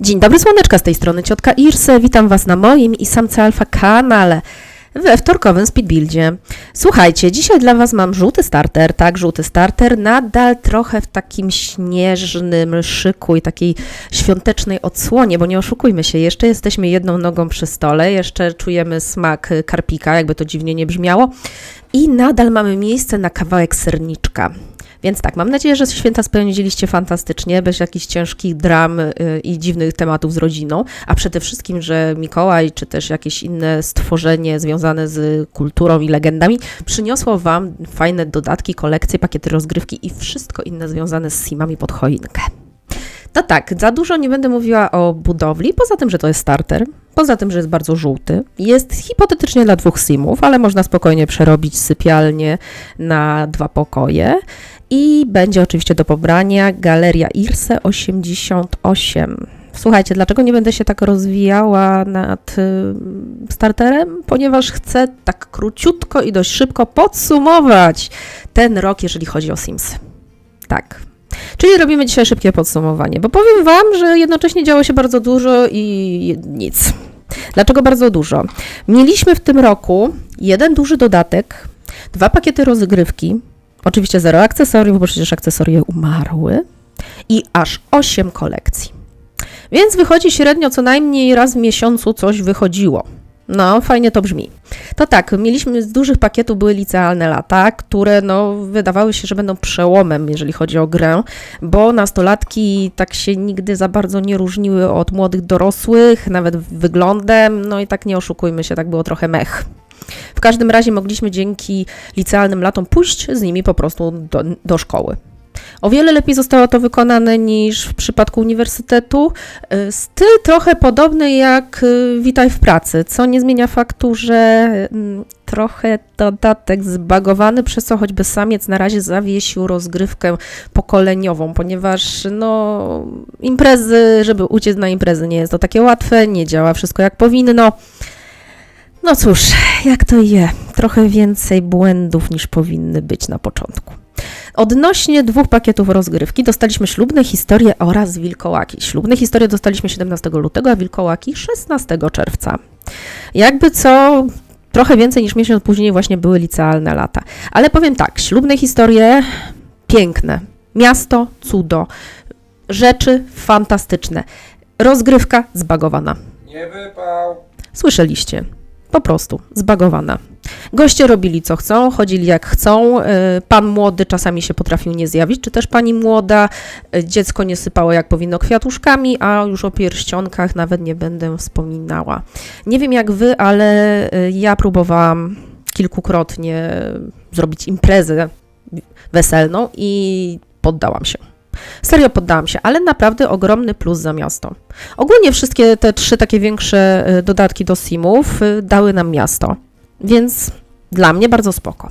Dzień dobry, słoneczka z tej strony ciotka Irse. Witam Was na moim i samce alfa kanale we wtorkowym speedbuildzie. Słuchajcie, dzisiaj dla Was mam żółty starter, tak, żółty starter, nadal trochę w takim śnieżnym szyku i takiej świątecznej odsłonie, bo nie oszukujmy się, jeszcze jesteśmy jedną nogą przy stole, jeszcze czujemy smak karpika, jakby to dziwnie nie brzmiało i nadal mamy miejsce na kawałek serniczka. Więc tak, mam nadzieję, że święta spędziliście fantastycznie, bez jakichś ciężkich dram y, i dziwnych tematów z rodziną, a przede wszystkim, że Mikołaj, czy też jakieś inne stworzenie związane z kulturą i legendami przyniosło Wam fajne dodatki, kolekcje, pakiety rozgrywki i wszystko inne związane z simami pod choinkę. No tak, za dużo nie będę mówiła o budowli, poza tym, że to jest starter, poza tym, że jest bardzo żółty. Jest hipotetycznie dla dwóch simów, ale można spokojnie przerobić sypialnię na dwa pokoje. I będzie oczywiście do pobrania Galeria Irse 88. Słuchajcie, dlaczego nie będę się tak rozwijała nad y, starterem? Ponieważ chcę tak króciutko i dość szybko podsumować ten rok, jeżeli chodzi o Sims. Tak. Czyli robimy dzisiaj szybkie podsumowanie, bo powiem Wam, że jednocześnie działo się bardzo dużo i nic. Dlaczego bardzo dużo? Mieliśmy w tym roku jeden duży dodatek, dwa pakiety rozgrywki, Oczywiście zero akcesoriów, bo przecież akcesorie umarły. I aż 8 kolekcji. Więc wychodzi średnio co najmniej raz w miesiącu coś wychodziło. No, fajnie to brzmi. To tak, mieliśmy z dużych pakietów były licealne lata, które no, wydawały się, że będą przełomem, jeżeli chodzi o grę, bo nastolatki tak się nigdy za bardzo nie różniły od młodych dorosłych, nawet wyglądem, no i tak nie oszukujmy się, tak było trochę mech. W każdym razie mogliśmy dzięki licealnym latom pójść z nimi po prostu do, do szkoły. O wiele lepiej zostało to wykonane niż w przypadku uniwersytetu. Y, styl trochę podobny jak y, Witaj w pracy, co nie zmienia faktu, że mm, trochę dodatek zbagowany, przez co choćby samiec na razie zawiesił rozgrywkę pokoleniową, ponieważ no, imprezy, żeby uciec na imprezy nie jest to takie łatwe, nie działa wszystko jak powinno. No cóż, jak to je, trochę więcej błędów niż powinny być na początku. Odnośnie dwóch pakietów rozgrywki dostaliśmy ślubne historie oraz wilkołaki. Ślubne historie dostaliśmy 17 lutego, a wilkołaki 16 czerwca. Jakby co, trochę więcej niż miesiąc później właśnie były licealne lata. Ale powiem tak, ślubne historie piękne. Miasto, cudo. Rzeczy fantastyczne. Rozgrywka zbagowana. Nie wypał. Słyszeliście. Po prostu zbagowana. Goście robili co chcą, chodzili jak chcą. Y, pan młody czasami się potrafił nie zjawić, czy też pani młoda. Y, dziecko nie sypało jak powinno kwiatuszkami, a już o pierścionkach nawet nie będę wspominała. Nie wiem jak wy, ale y, ja próbowałam kilkukrotnie zrobić imprezę weselną i poddałam się. Serio poddałam się, ale naprawdę ogromny plus za miasto. Ogólnie wszystkie te trzy takie większe dodatki do simów dały nam miasto, więc dla mnie bardzo spoko.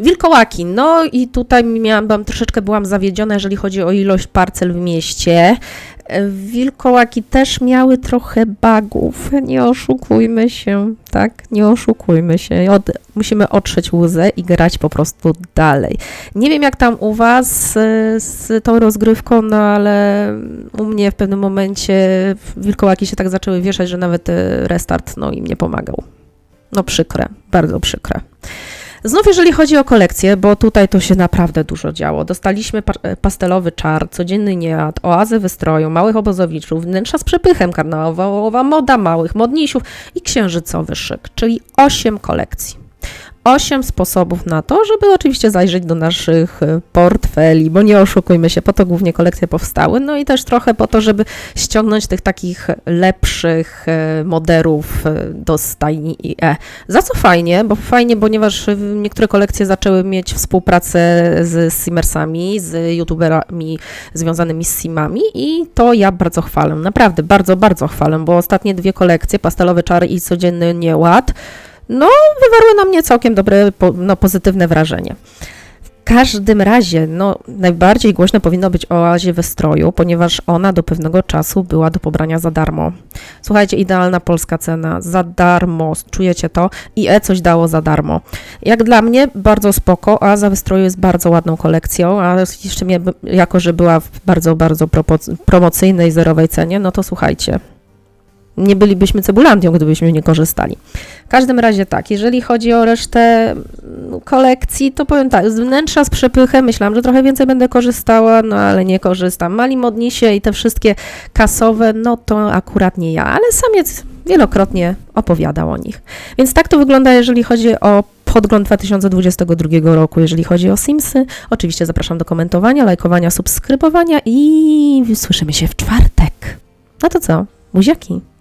Wilkołaki, no i tutaj miałam, byłam, troszeczkę byłam zawiedziona, jeżeli chodzi o ilość parcel w mieście. Wilkołaki też miały trochę bugów, nie oszukujmy się, tak? Nie oszukujmy się. Od, musimy otrzeć łzę i grać po prostu dalej. Nie wiem jak tam u Was z tą rozgrywką, no ale u mnie w pewnym momencie wilkołaki się tak zaczęły wieszać, że nawet restart no, im nie pomagał. No przykre, bardzo przykre. Znów jeżeli chodzi o kolekcję, bo tutaj to się naprawdę dużo działo. Dostaliśmy e, pastelowy czar, codzienny niead, oazę wystroju, małych obozowiczów, wnętrza z przepychem karnawałowa, moda małych, modnisiów i księżycowy szyk, czyli 8 kolekcji osiem sposobów na to, żeby oczywiście zajrzeć do naszych e, portfeli, bo nie oszukujmy się, po to głównie kolekcje powstały, no i też trochę po to, żeby ściągnąć tych takich lepszych e, moderów e, do stajni IE. Za co fajnie, bo fajnie, ponieważ niektóre kolekcje zaczęły mieć współpracę z Simmersami, z youtuberami związanymi z Simami i to ja bardzo chwalę, naprawdę bardzo, bardzo chwalę, bo ostatnie dwie kolekcje, pastelowy czar i codzienny nieład, no, wywarły na mnie całkiem dobre, no, pozytywne wrażenie. W każdym razie, no, najbardziej głośno powinno być o oazie we stroju, ponieważ ona do pewnego czasu była do pobrania za darmo. Słuchajcie, idealna polska cena, za darmo, czujecie to? I E coś dało za darmo. Jak dla mnie, bardzo spoko, oaza we stroju jest bardzo ładną kolekcją, a jeszcze mnie, jako że była w bardzo, bardzo promocyjnej, zerowej cenie, no to słuchajcie, nie bylibyśmy cebulandią, gdybyśmy nie korzystali. W każdym razie tak, jeżeli chodzi o resztę mm, kolekcji, to powiem tak, z wnętrza z przepychem myślałam, że trochę więcej będę korzystała, no ale nie korzystam. Mali modnisie i te wszystkie kasowe, no to akurat nie ja, ale samiec wielokrotnie opowiadał o nich. Więc tak to wygląda, jeżeli chodzi o podgląd 2022 roku, jeżeli chodzi o Simsy. Oczywiście zapraszam do komentowania, lajkowania, subskrybowania i słyszymy się w czwartek. No to co? Buziaki!